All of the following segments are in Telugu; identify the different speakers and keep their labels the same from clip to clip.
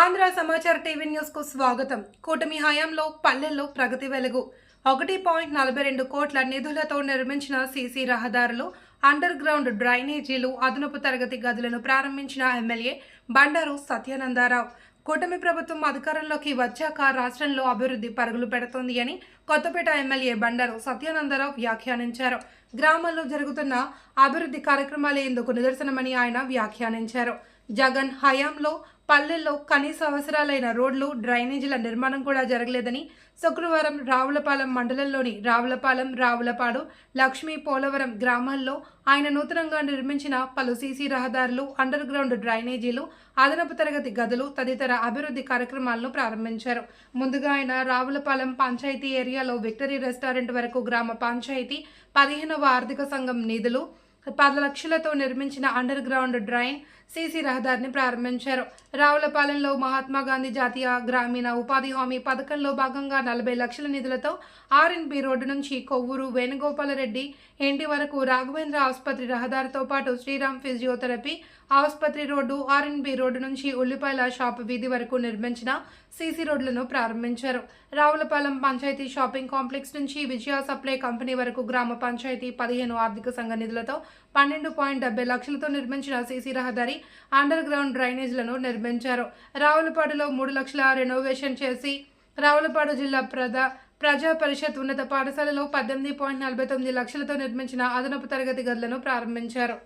Speaker 1: ఆంధ్ర సమాచార టీవిన్యూస్కు స్వాగతం. కూటమి హయాంలో పల్లెల్లో ప్రగతి వెలుగు. ఒకటి పాయింట్ నలభై రెండు కోట్ల నిధులతో నిర్మించిన సీసీ రహదారులు అండర్ గ్రౌండ్ డ్రైనేజీలు అదనపు తరగతి గదులను ప్రారంభించిన ఎమ్మెల్యే బండారు సత్యానందారావు. కూటమి ప్రభుత్వం అధికారంలోకి వచ్చాక రాష్ట్రంలో అభివృద్ధి పరుగులు పెడుతోంది అని కొత్తపేట ఎమ్మెల్యే బండారు సత్యానందరావు వ్యాఖ్యానించారు. గ్రామాల్లో జరుగుతున్న అభివృద్ధి కార్యక్రమాలే ఇందుకు నిదర్శనమని ఆయన వ్యాఖ్యానించారు. జగన్ హయాంలో పల్లెల్లో కనీస అవసరాలైన రోడ్లు డ్రైనేజీల నిర్మాణం కూడా జరగలేదని శుక్రవారం రావులపాలెం మండలంలోని రావులపాలెం రావులపాడు లక్ష్మీ పోలవరం గ్రామాల్లో ఆయన నూతనంగా నిర్మించిన పలు సీసీ రహదారులు అండర్ గ్రౌండ్ డ్రైనేజీలు అదనపు తరగతి గదులు తదితర అభివృద్ధి కార్యక్రమాలను ప్రారంభించారు. ముందుగా ఆయన రావులపాలెం పంచాయతీ ఏరియాలో విక్టరీ రెస్టారెంట్ వరకు గ్రామ పంచాయతీ పదిహేనవ ఆర్థిక సంఘం నిధులు పది లక్షలతో నిర్మించిన అండర్ గ్రౌండ్ డ్రైన్ సీసీ రహదారిని ప్రారంభించారు. రావులపాలెంలో మహాత్మా గాంధీ జాతీయ గ్రామీణ ఉపాధి హామీ పథకంలో భాగంగా నలభై లక్షల నిధులతో ఆర్ఎన్బి రోడ్డు నుంచి కొవ్వూరు వేణుగోపాలరెడ్డి ఇంటి వరకు రాఘవేంద్ర ఆసుపత్రి రహదారితో పాటు శ్రీరామ్ ఫిజియోథెరపీ ఆసుపత్రి రోడ్డు ఆర్ఎన్బి రోడ్డు నుంచి ఉల్లిపాయల షాప్ వీధి వరకు నిర్మించిన సీసీ రోడ్లను ప్రారంభించారు. రావులపాలెం పంచాయతీ షాపింగ్ కాంప్లెక్స్ నుంచి విజయ సప్లై కంపెనీ వరకు గ్రామ పంచాయతీ పదిహేను ఆర్థిక సంఘ నిధులతో పన్నెండు పాయింట్ డెబ్బై లక్షలతో నిర్మించిన సీసీ రహదారి అండర్ గ్రౌండ్ డ్రైనేజ్లను నిర్మించారు. రావులపాడులో మూడు లక్షల రెనోవేషన్ చేసి రావులపాడు జిల్లా ప్రధా ప్రజా పరిషత్ ఉన్నత పాఠశాలలో పద్దెనిమిది పాయింట్ నలభై తొమ్మిది లక్షలతో నిర్మించిన అదనపు తరగతి గదులను ప్రారంభించారు.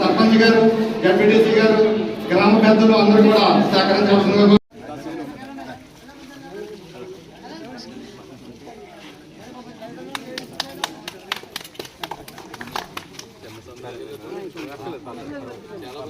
Speaker 2: సర్పంచ్ గారు ఎంపీటీసీ గారు గ్రామ పెద్దలు అందరూ కూడా చాలా